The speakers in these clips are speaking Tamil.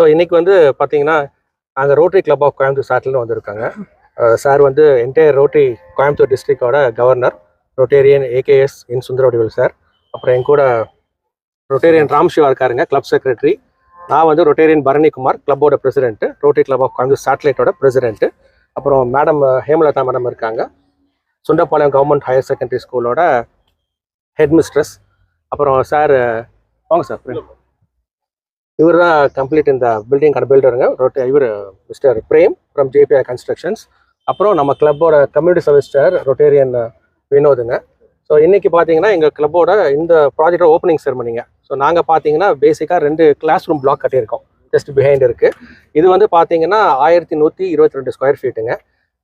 ஸோ இன்றைக்கி வந்து பார்த்தீங்கன்னா நாங்கள் Rotary club of Coimbatore satellite வந்திருக்காங்க. சார் வந்து என்டையர் ரோட்டரி கோயம்புத்தூர் டிஸ்ட்ரிக்டோட கவர்னர் ரொட்டேரியன் ஏகேஎஸ் இன் சுந்தரவடிவல் சார். அப்புறம் என் கூட ரொட்டேரியன் ராம் சிவா இருக்காருங்க கிளப் செக்ரட்டரி நான் வந்து Rotarian Baranikumar கிளப்போட president rotary club of Coimbatore சாட்டிலைட்டோட president அப்புறம் மேடம் ஹேமலதா மேடம் இருக்காங்க. சுண்டப்பாளையம் கவர்மெண்ட் ஹையர் செகண்டரி ஸ்கூலோட ஹெட் மிஸ்ட்ரஸ் அப்புறம் சார் வாங்க சார். இவர் தான் கம்ப்ளீட் இந்த பில்டிங் கடை பில்டருங்க ரொட்டே இவர் mister Prem from JBI constructions அப்புறம் நம்ம கிளப்போட கம்யூனிட்டி சர்வீஸ்டர் ரொட்டேரியன் வினோதுங்க. ஸோ இன்றைக்கி பார்த்தீங்கன்னா எங்கள் கிளப்போட இந்த ப்ராஜெக்டோட ஓப்பனிங் செரமனிங்க ஸோ நாங்கள் பார்த்தீங்கன்னா பேசிக்காக ரெண்டு கிளாஸ் ரூம் பிளாக் கட்டியிருக்கோம். ஜஸ்ட் பிஹைண்ட் இருக்குது இது வந்து பார்த்தீங்கன்னா ஆயிரத்தி நூற்றி இருபத்தி ரெண்டு ஸ்கொயர் ஃபீட்டுங்க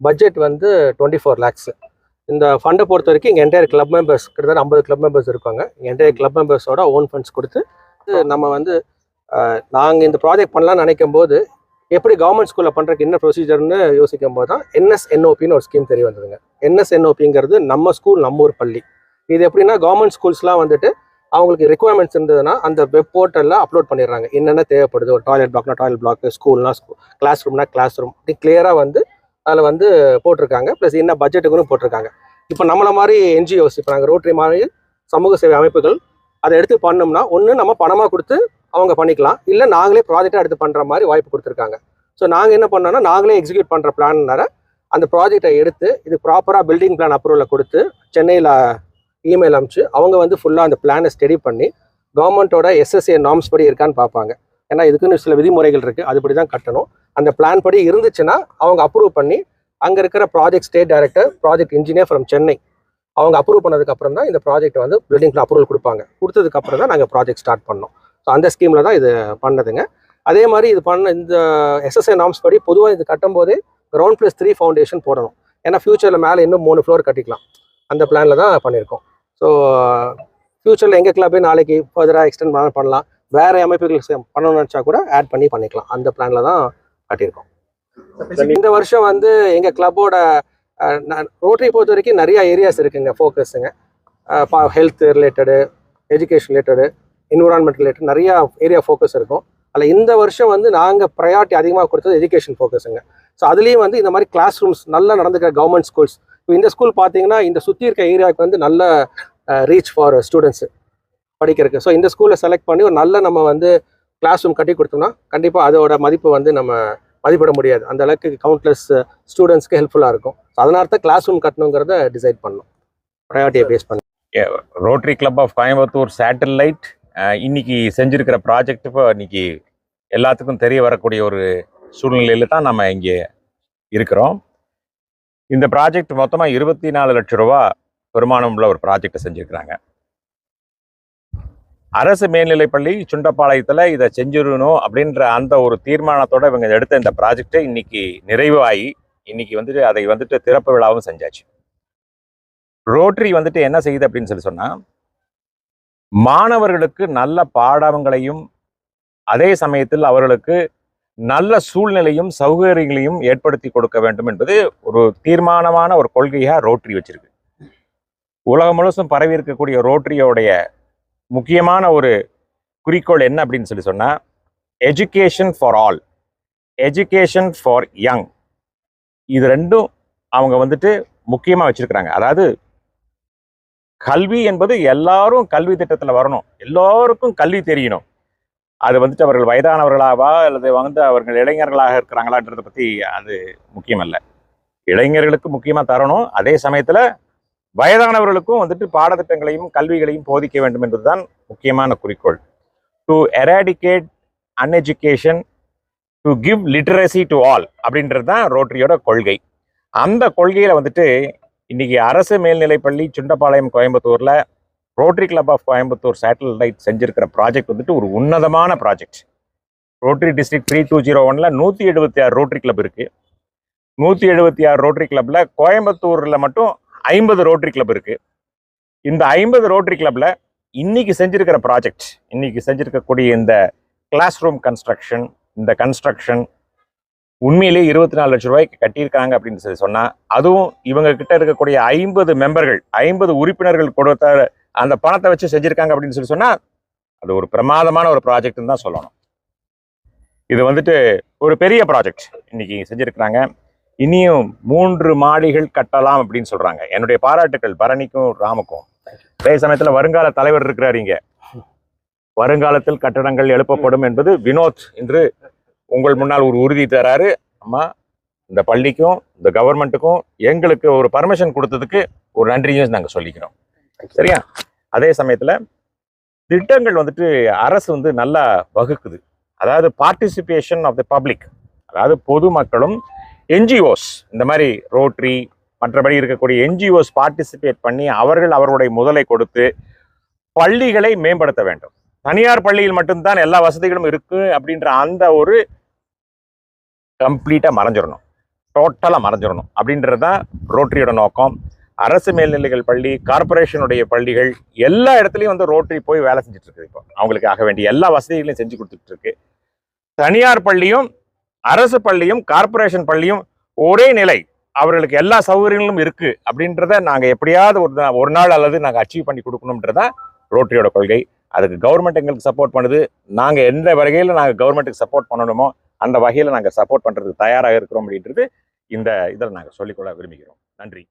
பட்ஜெட் வந்து டுவெண்ட்டி ஃபோர் லேக்ஸ் இந்த ஃபண்டை பொறுத்த வரைக்கும் எங்கள் என்டையர் கிளப் மெம்பர்ஸ் கிட்டத்தட்ட ஐம்பது கிளப் மெம்பர்ஸ் இருக்காங்க என்டையர் கிளப் மெம்பர்ஸோட ஓன் ஃபண்ட்ஸ் கொடுத்து நம்ம வந்து நாங்கள் இந்த ப்ராஜெக்ட் பண்ணலாம்னு நினைக்கும் போது எப்படி கவர்மெண்ட் ஸ்கூலில் பண்ணுறதுக்கு என்ன ப்ரொசீஜர்னு யோசிக்கும் போது தான் என்எஸ்என்ஓபின்னு ஒரு ஸ்கீம் தெரிய வந்ததுங்க. என்எஸ்என்ஓபிங்கிறது நம்ம ஸ்கூல் நம்ம ஊர் பள்ளி. இது எப்படின்னா கவர்மெண்ட் ஸ்கூல்ஸ்லாம் வந்துட்டு அவங்களுக்கு ரெக்குவயர்மெண்ட்ஸ் இருந்ததுன்னா அந்த வெப் போர்ட்டலில் அப்லோட் பண்ணிடுறாங்க. என்னென்ன தேவைப்படுது? ஒரு டாய்லெட் பிளாக்னா டாய்லெட் பிளாக் ஸ்கூல்னா ஸ்கூல் கிளாஸ் ரூம்னா கிளாஸ் ரூம் இப்படி கிளியராக வந்து அதில் வந்து போட்டிருக்காங்க. ப்ளஸ் என்ன பட்ஜெட்டுக்குன்னு போட்டிருக்காங்க. இப்போ நம்மளை மாதிரி என்ஜிஓஸ் இப்போ நாங்கள் ரோட்டரி மாதிரி சமூக சேவை அமைப்புகள் அதை எடுத்து பண்ணோம்னா ஒன்று நம்ம பணமாக கொடுத்து அவங்க பண்ணிக்கலாம். இல்லை நாங்களே ப்ராஜெக்டாக எடுத்து பண்ணுற மாதிரி வாய்ப்பு கொடுத்துருக்காங்க. ஸோ நாங்கள் என்ன பண்ணோம்னா நாங்களே எக்ஸிக்யூட் பண்ணுற பிளான்னார அந்த ப்ராஜெக்டை எடுத்து இது ப்ராப்பராக பில்டிங் பிளான் அப்ரூவலை கொடுத்து சென்னையில் இமெயில் அனுப்பிச்சு அவங்க வந்து ஃபுல்லாக அந்த பிளானை ஸ்டடி பண்ணி கவர்மெண்ட்டோட எஸ்எஸ்ஏ நாம்ஸ் படி இருக்கான்னு பார்ப்பாங்க. ஏன்னா இதுக்குன்னு சில விதிமுறைகள் இருக்குது அதுபடி தான் கட்டணும். அந்த பிளான் படி இருந்துச்சுன்னா அவங்க அப்ரூவ் பண்ணி அங்கே இருக்கிற project state director project engineer from Chennai அவங்க அப்ரூவ் பண்ணதுக்கப்புறம் தான் இந்த ப்ராஜெக்ட் வந்து பில்டிங் அப்ரூவல் கொடுப்பாங்க. கொடுத்ததுக்கப்புறம் தான் நாங்கள் ப்ராஜெக்ட் ஸ்டார்ட் பண்ணோம். ஸோ அந்த ஸ்கீமில் தான் இது பண்ணதுங்க. அதே மாதிரி இது பண்ண இந்த எஸ்எஸ்ஐ நாம்ஸ் படி பொதுவாக இது கட்டும் போதே கிரவுண்ட் ப்ளஸ் த்ரீ ஃபவுண்டேஷன் போடணும். ஏன்னா ஃபியூச்சரில் மேலே இன்னும் மூணு ஃப்ளோர் கட்டிக்கலாம். அந்த பிளானில் தான் பண்ணியிருக்கோம். ஸோ ஃபியூச்சரில் எங்கள் கிளப்பே நாளைக்கு ஃபர்தராக எக்ஸ்டெண்ட் பண்ண பண்ணலாம். வேறு அமைப்புகள் பண்ணணும்னு நினச்சா கூட ஆட் பண்ணி பண்ணிக்கலாம். அந்த பிளானில் தான் கட்டியிருக்கோம். இந்த வருஷம் வந்து எங்கள் கிளப்போட ரோட்டரி பொறுத்த வரைக்கும் நிறைய ஏரியாஸ் இருக்குங்க ஃபோக்கஸுங்க health related education related environment related நிறையா ஏரியா ஃபோக்கஸ் இருக்கும். அதில் இந்த வருஷம் வந்து நாங்கள் ப்ரையாரிட்டி அதிகமாக கொடுத்தது எஜுகேஷன் ஃபோக்கஸுங்க ஸோ அதுலேயும் வந்து இந்த மாதிரி கிளாஸ் ரூம்ஸ் நல்லா நடந்துக்கிற கவர்மெண்ட் ஸ்கூல்ஸ் இப்போ இந்த ஸ்கூல் பார்த்தீங்கன்னா இந்த சுற்றி இருக்க ஏரியாவுக்கு வந்து நல்ல ரீச் ஃபார் ஸ்டூடெண்ட்ஸு படிக்கிறதுக்கு. ஸோ இந்த ஸ்கூலில் செலக்ட் பண்ணி ஒரு நல்ல நம்ம வந்து கிளாஸ் ரூம் கட்டி கொடுத்தோம்னா கண்டிப்பாக அதோட மதிப்பு வந்து நம்ம மதிப்பிட முடியாது. அந்த அளவுக்கு கவுண்ட்லெஸ் ஸ்டூடெண்ட்ஸ்க்கு ஹெல்ப்ஃபுல்லாக இருக்கும் ஸோ அதனால தான் கிளாஸ் ரூம் கட்டணுங்கிறத டிசைட் பண்ணோம். ப்ரையாரிட்டியை பேஸ் பண்ணி. Rotary club of Coimbatore satellite இன்னைக்கு செஞ்சுருக்கிற ப்ராஜெக்ட் இப்போ இன்னைக்கு எல்லாத்துக்கும் தெரிய வரக்கூடிய ஒரு சூழ்நிலையில் தான் நம்ம இங்கே இருக்கிறோம். இந்த ப்ராஜெக்ட் மொத்தமாக இருபத்தி நாலு லட்ச ரூபா வருமானம் உள்ள ஒரு ப்ராஜெக்டை செஞ்சுருக்கிறாங்க. அரசு மேல்நிலைப்பள்ளி சுண்டப்பாளையத்தில் இதை செஞ்சிடணும் அப்படின்ற அந்த ஒரு தீர்மானத்தோட இவங்க எடுத்த இந்த ப்ராஜெக்டை இன்னைக்கு நிறைவாகி இன்னைக்கு வந்துட்டு அதை வந்துட்டு திறப்பு விழாவும் செஞ்சாச்சு. ரோட்டரி வந்துட்டு என்ன செய்யுது அப்படின்னு சொல்லி சொன்னால் மாணவர்களுக்கு நல்ல பாடங்களையும் அதே சமயத்தில் அவர்களுக்கு நல்ல சூழ்நிலையும் சௌகரியங்களையும் ஏற்படுத்தி கொடுக்க வேண்டும் என்பது ஒரு தீர்மானமான ஒரு கொள்கையாக ரோட்டரி வச்சிருக்கு. உலகம் முழுசும் பரவி இருக்கக்கூடிய ரோட்டரியோடைய முக்கியமான ஒரு குறிக்கோள் என்ன அப்படின்னு சொல்லி சொன்னால் education for all education for young இது ரெண்டும் அவங்க வந்துட்டு முக்கியமாக வச்சுருக்கிறாங்க. அதாவது கல்வி என்பது எல்லாரும் கல்வி திட்டத்தில் வரணும். எல்லோருக்கும் கல்வி தெரியணும். அது வந்துட்டு அவர்கள் வயதானவர்களாவா அல்லது வந்து அவர்கள் இளைஞர்களாக இருக்கிறாங்களான்றதை பற்றி அது முக்கியமல்ல. இளைஞர்களுக்கு முக்கியமாக தரணும். அதே சமயத்தில் வயதானவர்களுக்கும் வந்துட்டு பாடத்திட்டங்களையும் கல்விகளையும் போதிக்க வேண்டும் என்பதுதான் முக்கியமான குறிக்கோள். To eradicate uneducation to give literacy to all அப்படின்றது தான் ரோட்டரியோட கொள்கை. அந்த கொள்கையில் வந்துட்டு இன்றைக்கி அரசு மேல்நிலைப்பள்ளி சுண்டப்பாளையம் கோயம்புத்தூரில் rotary club of Coimbatore satellite செஞ்சுருக்கிற project வந்துட்டு ஒரு உன்னதமான project rotary district three two zero ஒன்ல நூற்றி எழுபத்தி ஆறு ரோட்டரி கிளப் இருக்குது நூற்றி எழுபத்தி ஆறு ரோட்டரி கிளப்பில் கோயம்புத்தூரில் மட்டும் ஐம்பது ரோட்டரி கிளப் இருக்குது இந்த ஐம்பது ரோட்டரி கிளப்பில் இன்றைக்கி செஞ்சிருக்கிற ப்ராஜெக்ட் இன்றைக்கி செஞ்சுருக்கக்கூடிய இந்த கிளாஸ் ரூம் கன்ஸ்ட்ரக்ஷன் இந்த கன்ஸ்ட்ரக்ஷன் உண்மையிலேயே இருபத்தி நாலு லட்சம் ரூபாய்க்கு கட்டியிருக்காங்க அப்படின்னு சொல்லி சொன்னால் அதுவும் இவங்க கிட்ட இருக்கக்கூடிய ஐம்பது மெம்பர்கள் ஐம்பது உறுப்பினர்கள் கொடுத்த அந்த பணத்தை வச்சு செஞ்சுருக்காங்க அப்படின்னு சொல்லி சொன்னால் அது ஒரு பிரமாதமான ஒரு ப்ராஜெக்ட்னு தான் சொல்லணும். இது வந்துட்டு ஒரு பெரிய ப்ராஜெக்ட் இன்னைக்கு செஞ்சிருக்கிறாங்க. இனியும் மூன்று மாடிகள் கட்டலாம் அப்படின்னு சொல்கிறாங்க என்னுடைய பாராட்டுக்கள் பரணிக்கும் ராமுக்கும். அதே சமயத்தில் வருங்கால தலைவர் இருக்கிறார் இங்கே. வருங்காலத்தில் கட்டடங்கள் எழுப்பப்படும் என்பது வினோத் என்று உங்கள் முன்னால் ஒரு உறுதி தராரு. அம்மா இந்த பள்ளிக்கும் இந்த கவர்மெண்ட்டுக்கும் எங்களுக்கு ஒரு பர்மிஷன் கொடுத்ததுக்கு ஒரு நன்றியும் நாங்கள் சொல்லிக்கிறோம். சரியா? அதே சமயத்துல திட்டங்கள் வந்துட்டு அரசு வந்து நல்லா வகுக்குது. அதாவது பார்ட்டிசிபேஷன் ஆஃப் த பப்ளிக் அதாவது பொதுமக்களும் என்ஜிஓஸ் இந்த மாதிரி ரோட்ரி மற்றபடி இருக்கக்கூடிய என்ஜிஓஸ் பார்ட்டிசிபேட் பண்ணி அவர்கள் அவர்களுடைய முதலை கொடுத்து பள்ளிகளை மேம்படுத்த வேண்டும். தனியார் பள்ளியில் மட்டும்தான் எல்லா வசதிகளும் இருக்கு அப்படின்ற அந்த ஒரு கம்ப்ளீட்டாக மறைஞ்சிடணும். டோட்டலாக மறைஞ்சிடணும். அப்படின்றது தான் ரோட்டரியோட நோக்கம். அரசு மேல்நிலைகள் பள்ளி கார்ப்பரேஷனுடைய பள்ளிகள் எல்லா இடத்துலையும் வந்து ரோட்டரி போய் வேலை செஞ்சுட்டு இருக்கு இப்போ. அவங்களுக்கு ஆக வேண்டிய எல்லா வசதிகளையும் செஞ்சு கொடுத்துட்டு இருக்கு. தனியார் பள்ளியும் அரசு பள்ளியும் கார்ப்பரேஷன் பள்ளியும் ஒரே நிலை. அவர்களுக்கு எல்லா சௌகரியங்களும் இருக்குது அப்படின்றத நாங்கள் எப்படியாவது ஒரு ஒரு நாள் அல்லது நாங்கள் அச்சீவ் பண்ணி கொடுக்கணுன்றதான் ரோட்டரியோட கொள்கை. அதுக்கு கவர்மெண்ட் எங்களுக்கு சப்போர்ட் பண்ணுது. நாங்கள் எந்த வகையில் நாங்கள் கவர்மெண்ட்டுக்கு சப்போர்ட் பண்ணணுமோ அந்த வகையில் நாங்கள் சப்போர்ட் பண்ணுறதுக்கு தயாராக இருக்கிறோம் அப்படின்றது இந்த இதில் நாங்கள் சொல்லிக்கொள்ள விரும்புகிறோம். நன்றி.